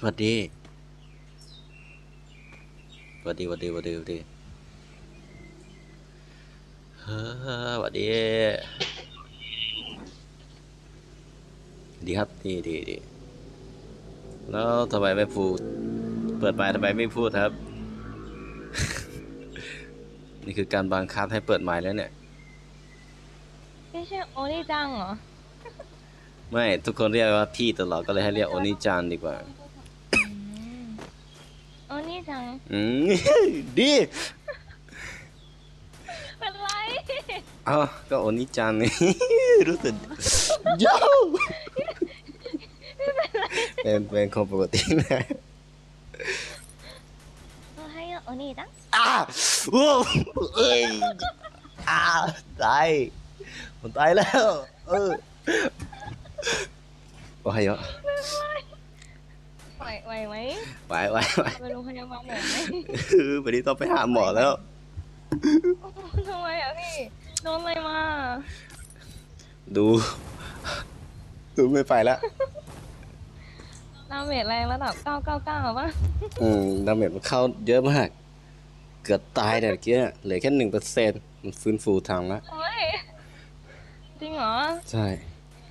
สวัสดีสวัสดีสวัสดีสวัสดีสวัสดีเฮ้อสวัสดีดีครับดีดีดีแล้วทำไมไม่พูด เปิดไมค์ทำไมไม่พูดครับ นี่คือการบังคับให้เปิดไมค์แล้วเนี่ยไม่ใช่โอนี่จังเหรอ ไม่ ทุกคนเรียกว่าพี่ตลอดก็เลยให้เรียกโอนิจันดีกว่าอืม โอนี่จังอืม ดีเป็นไรเอ้าก็โอนิจันนี่ รู้สึกโย่เป็นเป็นคนปกตินะเราให้โอนี่จังอ้าโอ้เอ้ยอ้าตายผมตายแล้วเออโอ้ยเยอะไหวไหวไหม ไหวไหวไหวไปโรงพยาบาลหน่อยไหมวันนี้ต้องไปหาหมอแล้วโอ้โหทำไมอะพี่โดนอะไรมา ดู ดูไม่ไปแล้วดาเมจแรงระดับ 999ป่ะอืมดาเมจมันเข้าเยอะมาก เกือบตายเนี่ยเมื่อกี้เหลือแค่หนึ่งเปอร์เซ็นต์มันฟื้นฟูทางแล้วโอ้ยจริงเหรอ ใช่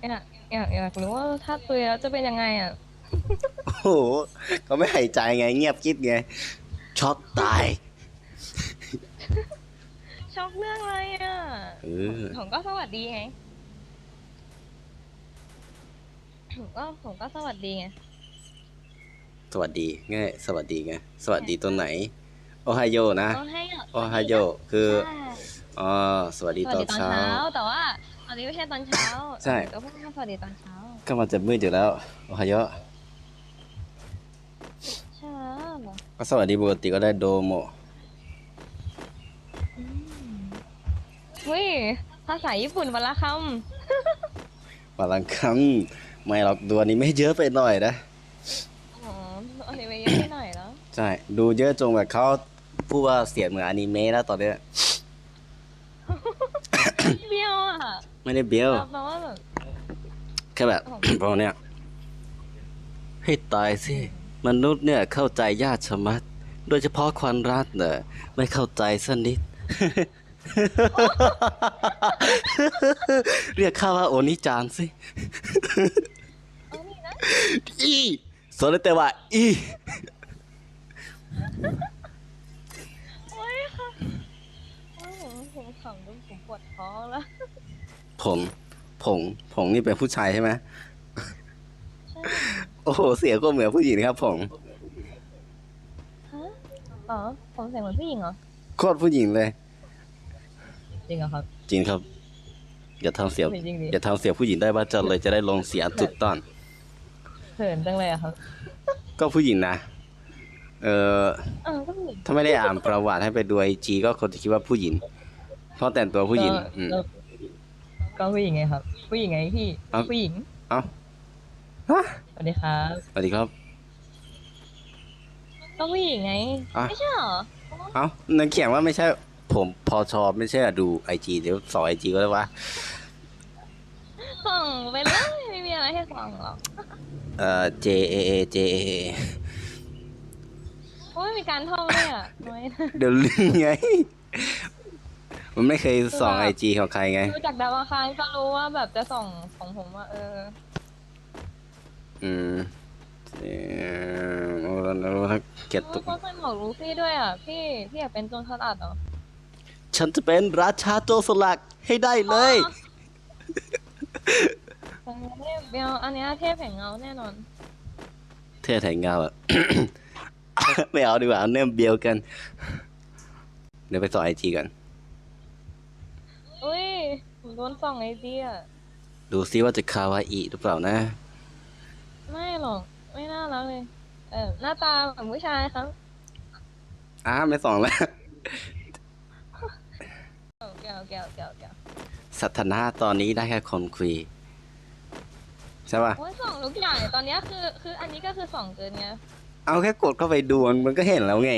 อยากอยากอยากรู้ว่าถ้าตุยแล้วจะเป็นยังไงอะ โอ้โหเขาไม่หายใจไง เงียบกิ๊บไงช็อตตายช็อกเรื่องอะไรอะเออผมก็สวัสดีไงผมก็ผมก็สวัสดีไงสวัสดีง่ายสวัสดีไงสวัสดีตัวไหน โอไฮโอนะ ต้องให้โอไฮโอคือใช่อ๋อสวัสดีสวัตสอดีนตอนเช้า เช้า แต่ว่าตอนนี้ไม่ใช่ตอนเช้าใช่ ก็พูดว่าสวัสดีตอนเช้า ก็มันจะมืดอยู่แล้ว โอไฮโอ ใช่เหรอ ก็สวัสดีปกติก็ได้โดโมอืมอุ้ยภาษาญี่ปุ่นวันละคบาลังคำไม่หรอกดวนี้ไม่เยอะไปหน่อยนะำอ๋ออันนี้ไปเยอะไปหน่อยแล้วใช่ดูเยอะจงแบบเขาพูดว่าเสียงเหมือนอนิเมะแล้วตอนเนี้ยเบี้ยวอะไม่ได้เบี้ยวแปลว่าแบบแค่แบบอ๋อพวกเนี้ยให้ตายสิ มนุษย์เนี่ยเข้าใจยากชะมัด โดยเฉพาะควันรัตเน่ะไม่เข้าใจสักนิด เรียกข้าว่าโอนิจานสิอานี่นะอีโซเลเตวะอีโอ้ยค่ะโอ้ยผมผมขำจนผมปวดท้องแล้ว ผม ผง ผงนี่เป็นผู้ชายใช่ไหม โอ้โหเสียงก็เหมือนผู้หญิงครับผงฮะอ๋อผมเสียงเหมือนผู้หญิงเหรอโคตรผู้หญิงเลย จริงเหรอครับ จริงครับ อย่าทำเสียงจริงดิอย่าทำเสียงผู้หญิงได้บ้าจังเลยจะได้ลงเสียงถูกต้องเขินจังเลยอะครับก็ผู้หญิงนะ เออเออก็ผู้หญิงถ้าไม่ได้อ่านประวัติให้ไปดูไอจีก็คนจะคิดว่าผู้หญิง เพราะแต่งตัวผู้หญิงอืม ก็ก็ผู้หญิงไงครับ ผู้หญิงไงพี่เอ้า ผู้หญิง เอ้า ฮะสวัสดีครับสวัสดีครับ ก็ผู้หญิงไง อะ ไม่ใช่เหรอเอ้านั่นเขียนว่าไม่ใช่ ผมพอชอบไม่ใช่อะดูไอจีเดี๋ยวสอไอจีก็ได้ว่าส่องไปเลยไม่มีอะไรให้ส่องหรอกเอ่อ J A A J A A โอ้ยมีการท่องด้วยอะน้อยนะเดี๋ยวลืมไง มันไม่เคยส่องไอจีของใครไง ดูจากดาวอังคารก็รู้ว่าแบบจะส่องของผมว่าเออ อืมเอ่อโอ้โหแล้วเกียรติตุก เขาใส่หมวกลูฟี่ด้วยอะ พี่ พี่อยากเป็นโจรสลัดเหรอฉันจะเป็นราชาโจรสลัดให้ได้เลย แต่เทพเบลอันเนี้ยเทพแห่งเงาแน่นอน เท่แถงเงาอะ ไม่เอาดีกว่าเอาเนมเบียวกัน เดี๋ยวไปส่องไอจีกัน อุ้ยผมโดนส่องไอเดีย ดูซิว่าจะคาวาอิหรือเปล่านะ ไม่หรอก ไม่น่ารักเลย เออหน้าตาเหมือนผู้ชายครับอ้าไม่ส่องแล้ว แก้วแก้วแก้วแก้วสถานะตอนนี้ได้แค่คนคุย ใช่ป่ะ โอ้ยส่องทุกอย่างตอนเนี้ยคือ คืออันนี้ก็คือส่องเกินไงเอาแค่กดเข้าไปดูมันก็เห็นแล้วไง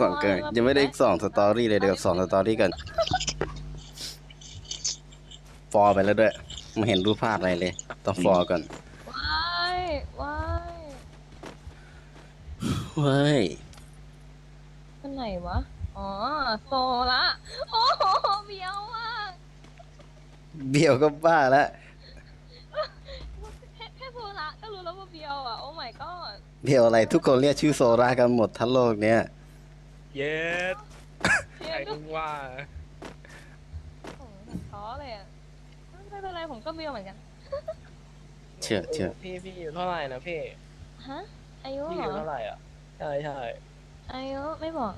ส่องเกินยังไม่ได้ส่องสตอรี่เลยเดี๋ยวส่องสตอรี่กัน ฟอลไปแล้วด้วย ไม่เห็นรูปภาพอะไรเลย ต้องฟอร์ก่อนว้ายว้ายเฮ้ยเป็นไหนวะ อ๋อ โซละ โอ้โหเบี้ยวมากเบี้ยวก็บ้าแล้วแค่โซละก็รู้แล้วว่าเบี้ยวอะ โอ้ my god เบี้ยวอะไรทุกคนเรียกชื่อโซลากันหมดทั้งโลกเนี่ย เย็ดใครรู้ว่าขอ้ท้อเลยอะ ไม่เป็นไรผมก็เบียวเหมือนกัน เชื่อเชื่อพี่พี่อยู่เท่าไหร่นะพี่ ฮะ อายุพี่เหอรยู่อเท่าไหร่อะ ใช่ใช่ อายุไม่บอก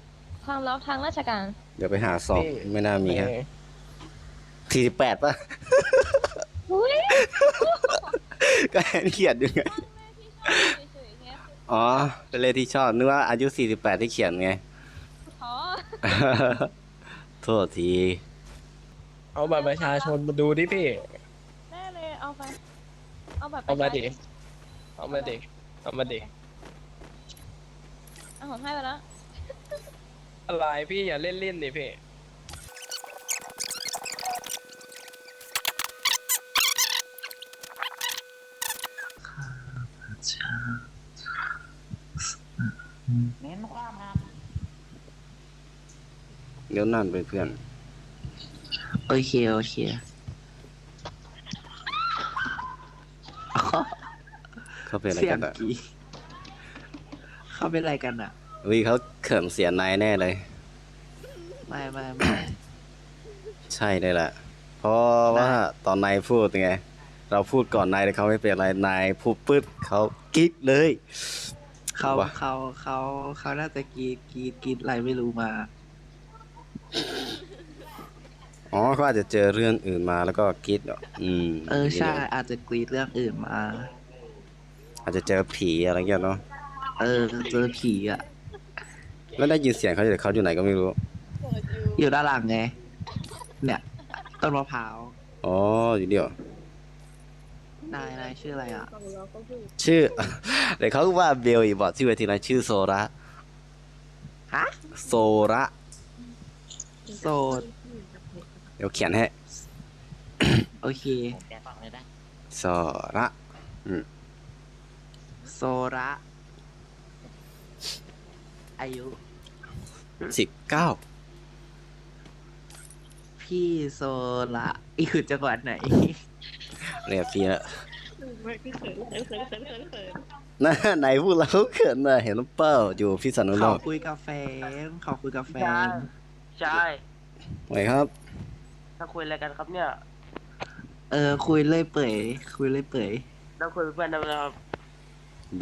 ความลับทางราชการ เดี๋ยวไปหาสอบนี่ ไม่น่ามีครับเออสี่สิบแปดป่ะ อุ้ยก็เห็นเขียนอยู่ไงตั้งแม่ที่ชอบเฉยๆไงอ๋อเป็นเลขที่ชอบนึกว่าอายุ48ที่เขียนไงท้อโทษที เอาบัตรประชาชนมาดูดิพี่ ได้เลยเอาไป เอาแบบเอามาดิ เอามาดิ เอามาดิ เอาผมให้ไปแล้วอะไรพี่อย่าเล่นเล่นดิพี่ เน้นความครับ เดี๋ยวนั่นไปเพื่อน โอเค โอเคเขาเป็นอะไรเสียกังนอะกี่เขาเป็นอะไรกันอะวิเขาเขินเสียนายแน่เลย ไม่ไม่ไม่ ใช่เลยแหละเพราะว่าตอนนายพูดไง เราพูดก่อนนายแต่เขาไม่เป็นไรนายพูดปึ๊ดเขากิ๊กเลย เขาว่ะ เขาเขาเขาน่าจะกรีดกรีดกรีดอะไรไม่รู้มา อ๋อเขาอาจจะเจอเรื่องอื่นมาแล้วก็กิ๊กเหรออืมเออใช่ อาจจะกรีดเรื่องอื่นมา อาจจะเจอผีอะไรเงี้ยเนาะเออเจอผีอะ แล้วได้ยินเสียงเขาแต่เขาอยู่ไหนก็ไม่รู้อยู่ด้านหลังไง เนี่ยต้นมะพร้าวอ๋ออยู่เดียวนายนายชื่ออะไรอะ ชื่อ เดี๋ยวเขาว่าเบลอีกบอกชื่อเวทีนะชื่อโซระฮะ โซระโสด เดี๋ยวเขียนให้ โอเคโซระ โซระ อายุ สิบเก้า พี่โซระอยู่จังหวัดไหน เรียบเรียบน่าไหนพูดแล้วเขินน่ะเห็นหรือเปล่าอยู่พิษณุโลเขากคุยกับแฟนเขาคุยกับแฟน ใช่ ไหนครับ ถ้าคุยอะไรกันครับเนี่ย เออ คุยเล่อยเปื่อยคุยเล่อยเปื่อยต้องคุยเป็นเพื่อนได้ไหมครับ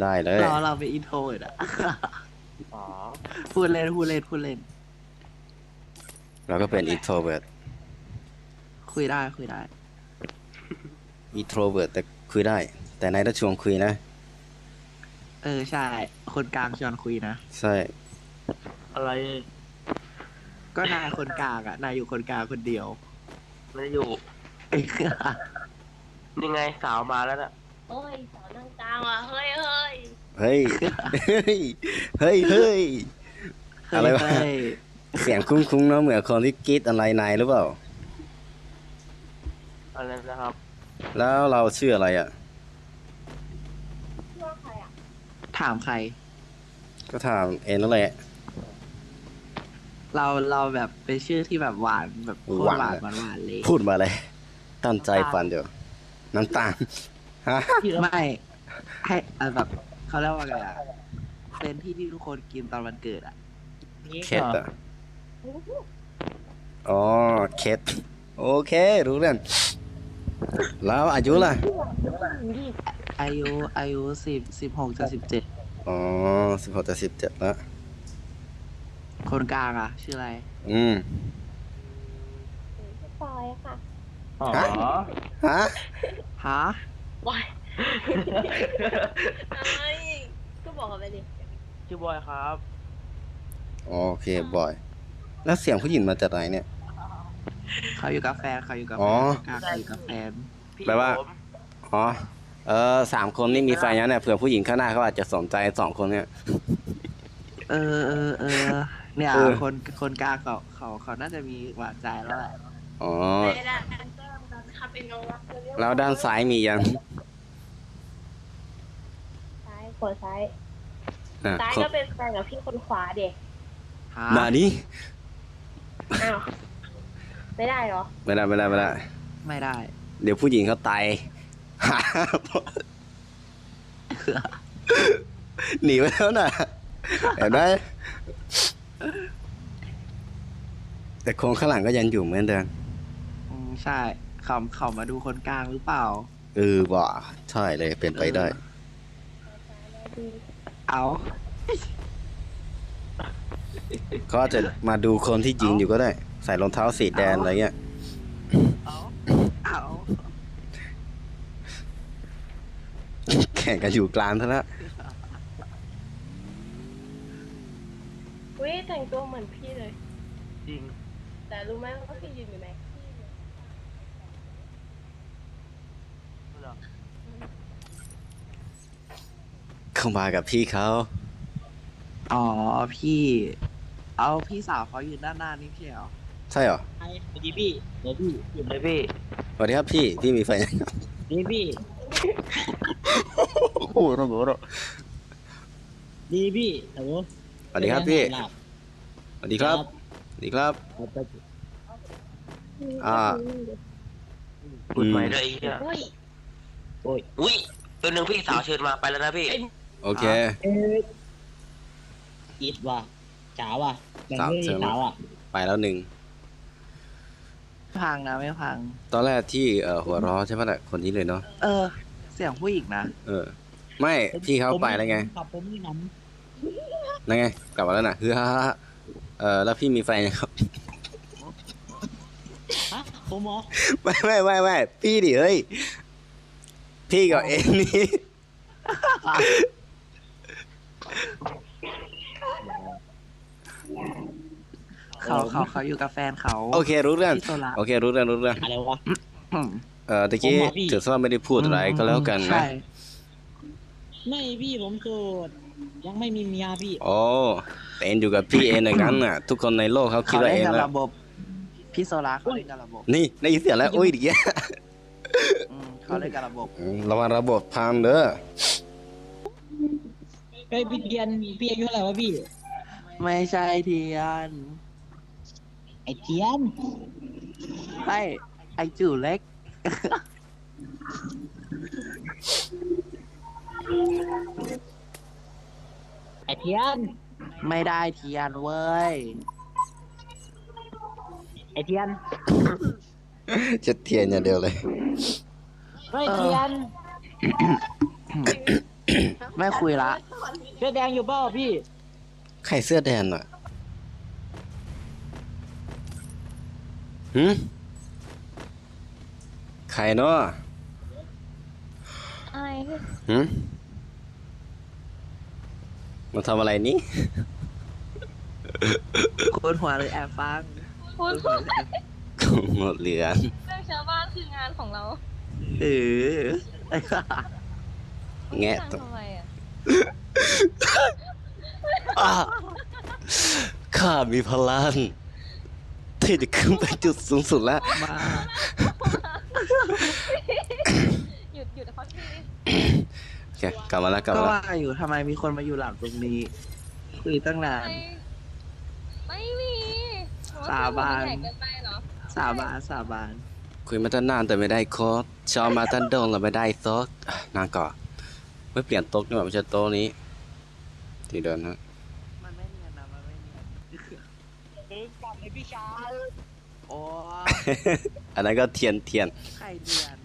ได้เลยเราเราเป็นอินโทรดอะ อ๋อ พูดเล่นพูดเล่นพูดเล่น เราก็เป็น introvert คุยได้คุยได้ introvert แต่คุยได้ แต่นายต้องชวนคุยนะ เออใช่ คนกลางชวนคุยนะ ใช่อะไร ก็นายคนกลางอะนายอยู่คนกลางคนเดียว ไม่ได้อยู่นี่ไงสาวมาแล้วน่ะโอ้ยสาวนั่งกลางว่ะเฮ้ยเฮ้ยเฮ้ย เฮ้ย เฮ้ยเฮ้ย อะไรวะ เฮ้ยเสียงคุ้งๆเนาะเหมือนคนที่กรีดอะไรนายหรือเปล่า อะไรนะครับแล้วเราชื่ออะไรอะถามใคร ก็ถามเอ็นนั่นแหละ เราเราแบบเป็นชื่อที่แบบหวานแบบโคตรหวานหวานหวานๆเลยพูดมาเลยตั้งใจฟันเดี๋ยวน้ำตาลฮะไม่ให้เอ่อแบบเขาเรียกว่าไงอะเป็นที่ที่ทุกคนกินตอนวันเกิดอะเคสอะอ๋อเคสโอเค รู้เรื่องแล้วอายุล่ะ อายุอายุสิบสิบหกจะสิบเจ็ดอ๋อสิบหกจะสิบเจ็ดแล้ว คนกลางอะชื่ออะไร อืมปอยค่ะอ๋อฮะ ฮะวายเอ้ยก็บอกกันไปดิชื่อบอยครับ โอเคบอย แล้วเสียงผู้หญิงมาจากไหนเนี่ย เขาอยู่กับแฟนเขาอยู่กับแฟอ๋อนคนกลางเขาอยู่กับแฟน พี่แปลว่า ผมอ๋อ เออสามคนนี่มีแฟนยังเนี่ยเผื่อผู้หญิงข้างหน้าเขาอาจจะสนใจสองคนเนี่ย เออเออเออ เนี่ยเออ คนคนกลางเขาเขาเขาน่าจะมีหวานใจแล้วแหละอ๋อ ไม่ได้แอนเตอร์มันขับเองเอาวะแล้วด้านซ้ายมียังซ้ายขวาซ้ายอะซ้ายคนก็เป็นแฟนกับพี่คนขวาเด็กฮะมานี่อ้าวไม่ได้เหรอไม่ได้ไม่ได้ไม่ได้ไม่ได้ เดี๋ยวผู้หญิงเขาตายหาหนีไปแล้วน่ะเห็นไหม แต่โครงข้างหลังก็ยังอยู่เหมือนเดิมอืมใช่เขาเขามาดูคนกลางหรือเปล่า เออว่ะใช่เลยเป็นไปได้ เอาก็อาจจะมาดูคนที่ยิงอยู่ก็ได้ ใส่รองเท้าสีแดงอะไรเงี้ย เอาเอาแข่งกันอยู่กลางซะแล้ว อุ้ยแต่งตัวเหมือนพี่เลย จริง แต่รู้ไหมว่าพี่ยืนอยู่ไหนพี่อยู่เหรอเข้ามากับพี่เขาอ๋อพี่ เอาพี่สาวเขายืนด้านหน้านี่พี่เหรอใช่เหรอไอ้สวัสดีพี่เดี๋ยวพี่เลยพี่สวัสดีครับพี่พี่มีแฟนยังดีพี่โอ้โหโอ้โหดีพี่โอ้โหส วัสดีครับพี่หลับสวัสดีครับสวัสดีครับครับไปอ่า พูดใหม่ด้วยไอ้เหี้ยเฮ้ยโอ้ยอุ้ยตัวหนึ่งพี่สาวเชิญมาไปแล้วนะพี่โอเค เอ๊ะอิดว่ะจ๋าว่ะยังสาวไม่เชิญมาสาวอะไปแล้วหนึ่ง พังนะไม่พัง ตอนแรกที่เอ่อหัวเร้อใช่ไหมล่ะคนนี้เลยเนาะ เออ เสียงผู้หญิงนะ เออ ไม่ พี่เขาไปแล้วไง ขับผมนี่น้ นั่นไง กลับมาแล้วน่ะคือฮ่าฮ่าฮ่าเออแล้วพี่มีแฟนยังครับำฮะผมเหรอไม่ไม่ไม่ไม่พี่ดิเฮ้ย พี่กับเอ็นนี่ เขาเขาเขาอยู่กับแฟนเขาโอเครู้เรื่อง พี่โซล่าโอเครู้เรื่องรู้เรื่อง อะไรวะอืมเอ่อตะกี้ผมว่าพี่ ถือว่าไม่ได้พูดอะไรก็แล้วกันนะ ใช่ ไม่พี่ผมโสด ยังไม่มีเมียพี่โอ้แต่เอ็นอยู่กับพี่เอ็นอย่างนั้นน่ะ ทุกคนในโลกเขาคิดเขาว่าเล่เอ็นนกับแล้วระบบ พี่โซล่าเขาเล่นกับระบบนี่ได้ยินเสียงแล้วอุ้ยดิแกอืมเขาเล่นกับระบบ ระวังระบบพังเด้อเฮ้ยพี่เทียนพี่อายุเท่าไหร่วะพี่ ไม่ใช่เทียนไอเทียนใช่ไอจู่เล็ก ทียน ไม่ได้เทียนเว้ย ไอเทียน จะเทียนอย่างเดียวเลย เฮ้ยเออ เทียน ไม่คุยละ เสื้อแดงอยู่เปล่าพี่ ใครเสื้อแดงอะหืมใครเนาะอะไรพี่หืม มาทำอะไรนี่คุณหัวหรือแอบฟังพูดพูดหมดเหลืองเรื่องชาวบ้านคืองานของเราเออแงะทำตัวทำไมอะอะข้ามีพลังที่จะขึ้นไปจุดสูงสุดแล้ว มาหยุดหยุดเขาทีโอเคกลับมาแล้วกลับก็มาแล้วว่าอยู่ทำไมมีคนมาอยู่หลังตรงนี้ คุยตั้งนาน ไม่ไม่มีสาบานใหญ่เกินไปเหรอสาบานสาบานคุยมาตั้งนานแต่ไม่ได้โค้ดชอบมาตั้งโดงแล้วไม่ได้โต๊ะอะนางก่อนไม่เปลี่ยนโต๊ะนี่หว่าไม่ใช่โต๊ะนี้ที่เดินนะมันไม่เนียนนะมันไม่เนียนเฮ้ยกลับเลยพี่ชายโอ้ อันนั้นก็เทียนเทียนไข่เนียน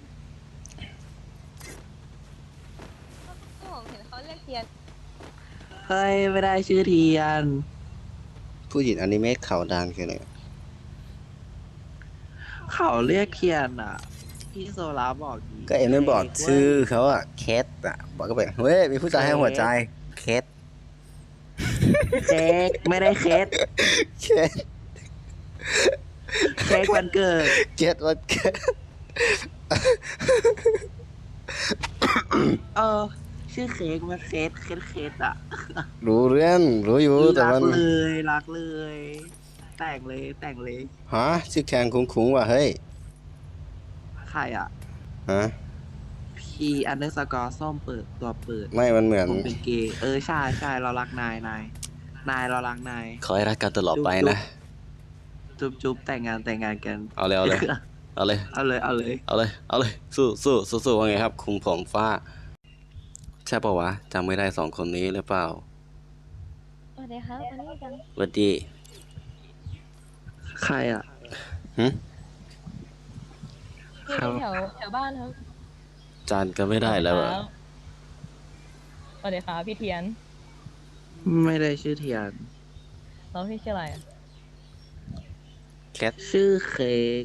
ก็ผมเห็นเขาเรียกเทียน เฮ้ย ไม่ได้ชื่อเทียน ผู้หญิงอนิเมะขาวดังคืออะไรเขาเรียกเทียนอะ พี่โซลาบอกดีก็เอ็มไม่บอกชื่อเขาอะเคสอะบอกก็ไปเฮ้ยมีผู้ชายให้หัวใจเคสเค้กไม่ได้เค้กเคสเค้กวันเกิดเคสว่าเคสเออ ชื่อเค้กมันเค้กเค้กเค้กอะรู้เรื่องรู้อยู่แต่รัมักนเลยรักเลย แต่งเลยแต่งเลยฮะชื่อแคนคุ้งๆว่ะเฮ้ยใครอะฮะพี่ทีอันเดอร์สกอร์ส้มเปิดตัวเปิดไม่มันเหมือน ผมเป็นเกย์เออใช่ใช่เรารักนายนายนายเรารักนาย ขอให้รักกันตลอดไปนะ จุ๊บจุ๊บแต่งงานแต่งงานกัน เอาเลยเอาเลย เอาเลย เอาเลยเอาเลย เอาเลย เอาเลย สู้สู้สู้สู้ว่าไงครับ คุมผมฟ้า ใช่ปะวะจำไม่ได้สองคนนี้หรือเปล่าสวัสดีครับอันนี้กันหวัดดีใครอะ หึพี่ครับ แถวแถวบ้านครับจานก็ไม่ได้แล้วเหรอครับสวัสดีครับพี่เทียนไม่ได้ชื่อเทียน แล้วพี่ชื่ออะไรอะ แคท ชื่อเค้ก